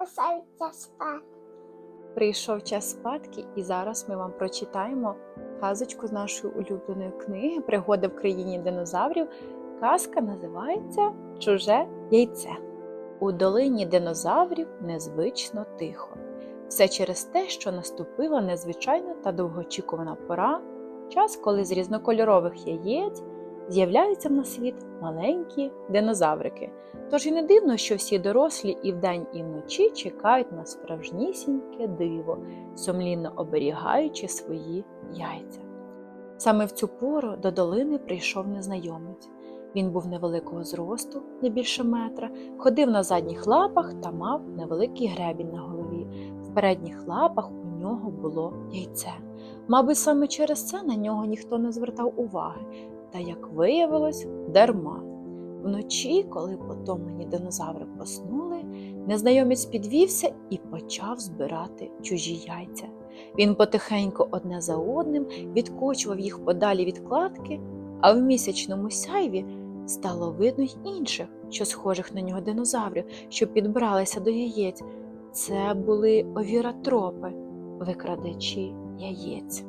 Писаються спати. Прийшов час спадки, і зараз ми вам прочитаємо казочку з нашої улюбленої книги Пригоди в країні динозаврів. Казка називається Чуже яйце. У долині динозаврів незвично тихо. Все через те, що наступила незвичайна та довгоочікувана пора, час, коли з різнокольорових яєць з'являються на світ маленькі динозаврики. Тож і не дивно, що всі дорослі і вдень, і вночі чекають на справжнісіньке диво, сумлінно оберігаючи свої яйця. Саме в цю пору до долини прийшов незнайомець. Він був невеликого зросту, не більше метра, ходив на задніх лапах та мав невеликий гребінь на голові. В передніх лапах у нього було яйце. Мабуть, саме через це на нього ніхто не звертав уваги, та, як виявилось, дарма. Вночі, коли потомлені динозаври поснули, незнайомець підвівся і почав збирати чужі яйця. Він потихеньку одне за одним відкочував їх подалі від кладки, а в місячному сяйві стало видно й інших, що схожих на нього динозаврів, що підбралися до яєць. Це були овіротропи, викрадачі яєць.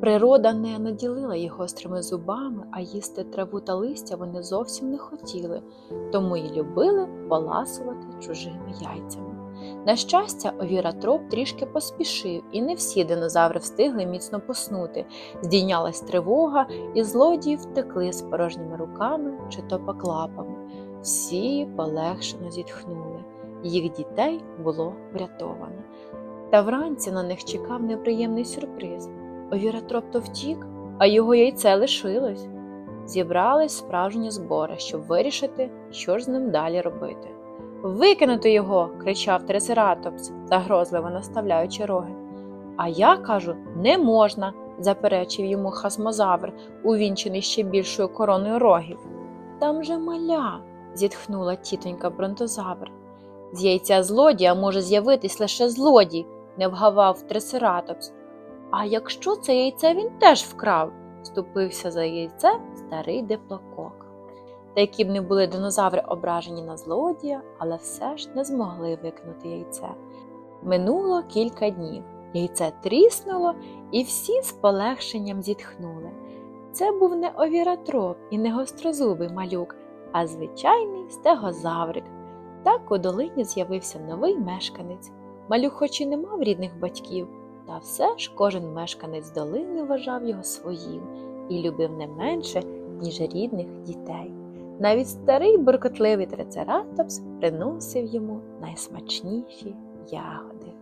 Природа не наділила їх гострими зубами, а їсти траву та листя вони зовсім не хотіли, тому й любили поласувати чужими яйцями. На щастя, овіратроп трішки поспішив, і не всі динозаври встигли міцно поснути. Здійнялась тривога, і злодії втекли з порожніми руками чи то поклапами. Всі полегшено зітхнули. Їх дітей було врятовано. Та вранці на них чекав неприємний сюрприз. Овіратроп то втік, а його яйце лишилось. Зібрались справжні збори, щоб вирішити, що ж з ним далі робити. Викинути його, кричав трицератопс, загрозливо наставляючи роги. А я кажу, не можна, заперечив йому хасмозавр, увінчений ще більшою короною рогів. Там же маля, зітхнула тітонька бронтозавр. З яйця злодія може з'явитись лише злодій, не вгавав трицератопс. А якщо це яйце він теж вкрав, вступився за яйце старий диплокок. Та які б не були динозаври ображені на злодія, але все ж не змогли викинути яйце. Минуло кілька днів. Яйце тріснуло, і всі з полегшенням зітхнули. Це був не овіратроп і не гострозубий малюк, а звичайний стегозаврик. Так у долині з'явився новий мешканець. Малюк, хоч і не мав рідних батьків, та все ж кожен мешканець долини вважав його своїм і любив не менше, ніж рідних дітей. Навіть старий буркотливий трицератопс приносив йому найсмачніші ягоди.